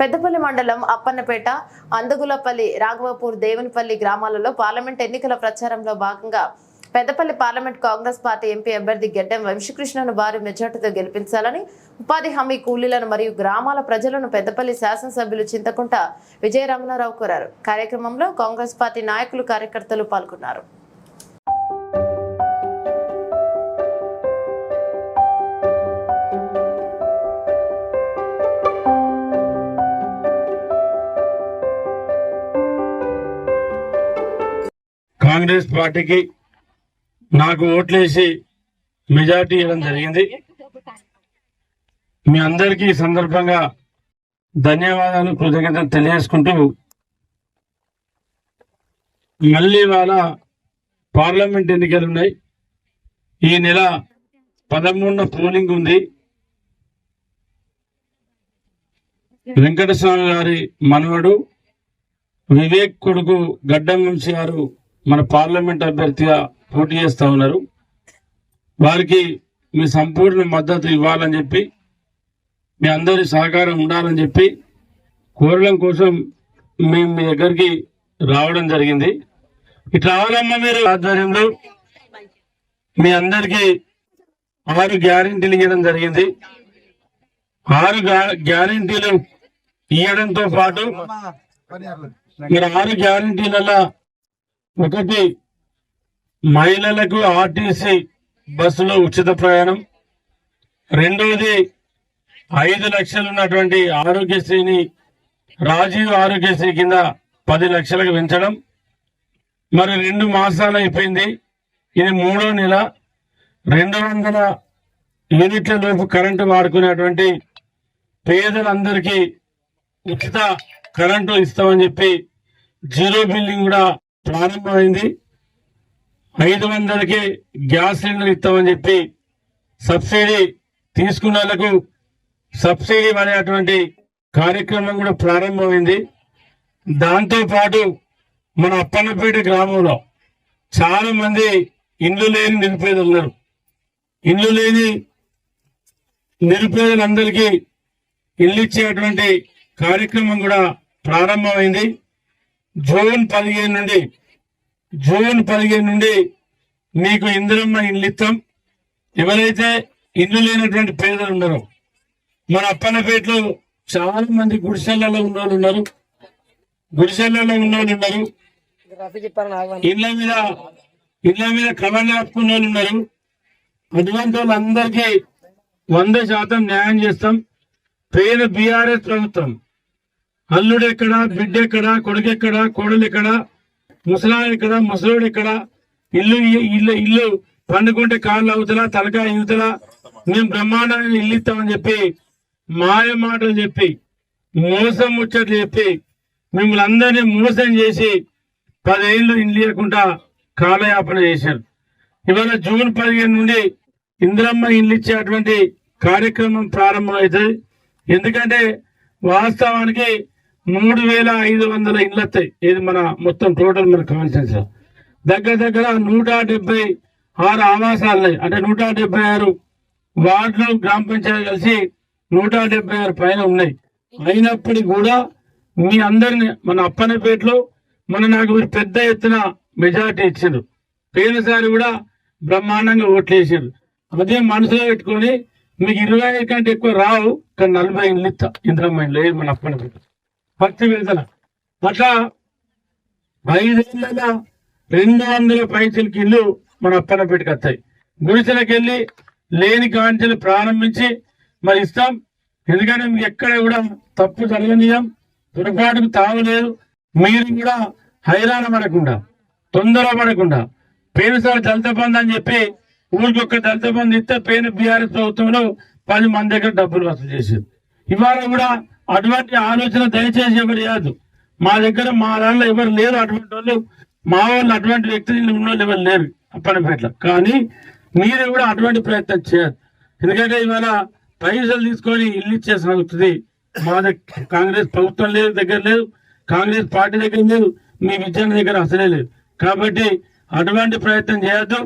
పెద్దపల్లి మండలం అప్పన్నపేట అందుగులపల్లి రాఘవపూర్ దేవునిపల్లి గ్రామాలలో పార్లమెంట్ ఎన్నికల ప్రచారంలో భాగంగా Peddapalli parliament Congress party MP అభ్యర్థి గెడ్డం వంశీకృష్ణను భారీ మెజార్టీతో గెలిపించాలని ఉపాధి హామీ కూలీలను మరియు గ్రామాల ప్రజలను పెద్దపల్లి శాసనసభ్యులు చింతకుంట విజయరమణారావు కోరారు. కార్యక్రమంలో కాంగ్రెస్ పార్టీ నాయకులు కార్యకర్తలు పాల్గొన్నారు. కాంగ్రెస్ పార్టీకి నాకు ఓట్లేసి మెజార్టీ ఇవ్వడం జరిగింది. మీ అందరికీ సందర్భంగా ధన్యవాదాలు కృతజ్ఞతలు తెలియజేసుకుంటూ మళ్ళీ వాళ్ళ పార్లమెంట్ ఎన్నికలు ఉన్నాయి. ఈ నెల పదమూడున పోలింగ్ ఉంది. వెంకటస్వామి గారి మనవడు వివేక్ కొడుకు గడ్డం వంశీ గారు మన పార్లమెంట్ అభ్యర్థిగా పోటీ చేస్తా ఉన్నారు. వారికి మీ సంపూర్ణ మద్దతు ఇవ్వాలని చెప్పి మీ అందరి సహకారం ఉండాలని చెప్పి కోరడం కోసం మేము మీ దగ్గరికి రావడం జరిగింది. ఇట్లా రావాలమ్మా మీరు ఆధ్వర్యంలో మీ అందరికీ ఆరు గ్యారెంటీలు ఇవ్వడం జరిగింది. ఆరు గ్యారెంటీలు ఇవ్వడంతో పాటు మీరు ఆరు గ్యారెంటీలలో ఒకటి మహిళలకు ఆర్టీసీ బస్సులో ఉచిత ప్రయాణం. రెండవది ఐదు లక్షలు ఉన్నటువంటి ఆరోగ్యశ్రీని రాజీవ్ ఆరోగ్యశ్రీ కింద పది లక్షలకు పెంచడం. మరి రెండు మాసాలు అయిపోయింది. ఇది మూడో నెల. రెండు వందల యూనిట్ల లోపు కరెంటు వాడుకునేటువంటి పేదలందరికీ ఉచిత కరెంటు ఇస్తామని చెప్పి జీరో బిల్లింగ్ కూడా ప్రారంభమైంది. ఐదు వందలకి గ్యాస్ సిలిండర్ ఇస్తామని చెప్పి సబ్సిడీ తీసుకున్న వాళ్ళకు సబ్సిడీ అనేటువంటి కార్యక్రమం కూడా ప్రారంభమైంది. దాంతోపాటు మన అప్పన్నపేట గ్రామంలో చాలా మంది ఇండ్లు లేని నిరుపేదలు ఉన్నారు ఇండ్లు లేని నిరుపేదలందరికీ ఇల్లు ఇచ్చేటువంటి కార్యక్రమం కూడా ప్రారంభమైంది. జూన్ పదిహేను నుండి జూన్ పదిహేను నుండి మీకు ఇందిరమ్మ ఇల్లు ఇస్తాం. ఎవరైతే ఇల్లు లేనటువంటి పేదలు ఉన్నారో మన అప్పన్నపేటలో చాలా మంది గుడిసెలలో ఉన్న వాళ్ళు ఉన్నారు. గుడిసెలలో ఉన్న వాళ్ళు ఉన్నారు. ఇళ్ళ మీద ఇళ్ళ మీద కవర్లు కట్టుకున్న వాళ్ళు ఉన్నారు. అటువంటి వాళ్ళందరికీ వంద శాతం న్యాయం చేస్తాం. పేద బీఆర్ఎస్ ప్రభుత్వం అల్లుడు ఎక్కడ బిడ్డ ఎక్కడ కొడుకు కోడలు ఎక్కడ ముసలా ఎక్కడ ముసలోడు ఎక్కడ ఇల్లు ఇల్లు ఇల్లు పండుకుంటే కాళ్ళు అవుతలా తలకాయ ఇవుతలా మేము బ్రహ్మాండాన్ని ఇల్లు ఇస్తామని చెప్పి మాయ మాటలు చెప్పి మోసం ముచ్చట్లు చెప్పి మిమ్మల్ని అందరినీ మోసం చేసి పదేళ్ళు ఇల్లు ఇవ్వకుండా కాలయాపన చేశారు. ఇవాళ జూన్ పదిహేను నుండి ఇందిరమ్మ ఇల్లు ఇచ్చేటువంటి కార్యక్రమం ప్రారంభమవుతుంది ఎందుకంటే వాస్తవానికి మూడు వేల ఐదు వందల ఇళ్ళు వస్తాయి ఇది మన మొత్తం టోటల్ మన కాన్స్టెన్స్. దగ్గర దగ్గర నూట డెబ్బై ఆరు ఆవాసాలు ఉన్నాయి అంటే నూట డెబ్బై ఆరు వార్డులు గ్రామ పంచాయతీ కలిసి నూట డెబ్బై ఆరు పైన ఉన్నాయి. అయినప్పటికీ కూడా మీ అందరిని మన అప్పనపేటలో మన నాకు మీరు పెద్ద ఎత్తున మెజార్టీ ఇచ్చారు పోయినసారి కూడా బ్రహ్మాండంగా ఓట్లు వేసారు అదే మనసులో పెట్టుకొని మీకు ఇరవై ఐదు కంటే ఎక్కువ రావు కానీ నలభై ఇల్లు ఇస్తా ఇంద్రమ్మ ఇల్లు మన అప్పనపేట పత్తి విడుదల అట్లా ఐదేళ్ళ రెండు వందల పైసలకి ఇల్లు మన అప్పనపేటకి వస్తాయి. గుడిసెలకు వెళ్ళి లేని కాంచెలు ప్రారంభించి మరి ఇస్తాం. ఎందుకంటే మీకు ఎక్కడ కూడా తప్పు జరగనీయం. పొరపాటుకు తావలేదు. మీరు కూడా హైరాణ పడకుండా తొందర పడకుండా పేరుసారి దళిత బంధు అని చెప్పి ఊరికి ఒక్క దళిత బంధు ఇస్తే పేరు బీఆర్ఎస్ ప్రభుత్వంలో పది మంది దగ్గర డబ్బులు వసూలు చేశారు. ఇవాళ కూడా అటువంటి ఆలోచన దయచేసి ఎవరు లేదు మా దగ్గర మా దాంట్లో ఎవరు లేరు అటువంటి వాళ్ళు. మా వాళ్ళు అటువంటి వ్యక్తులు ఉన్న వాళ్ళు ఎవరు లేరు. అప్పనపేటలో కానీ మీరు కూడా అటువంటి ప్రయత్నం చేయరు ఎందుకంటే ఇవాళ పైసలు తీసుకొని ఇల్లు ఇచ్చే సాగుతుంది మా దగ్గర కాంగ్రెస్ ప్రభుత్వం లేదు దగ్గర లేదు. కాంగ్రెస్ పార్టీ దగ్గర లేదు. మీ విద్యార్థి దగ్గర అసలే లేదు. కాబట్టి అటువంటి ప్రయత్నం చేయొద్దు.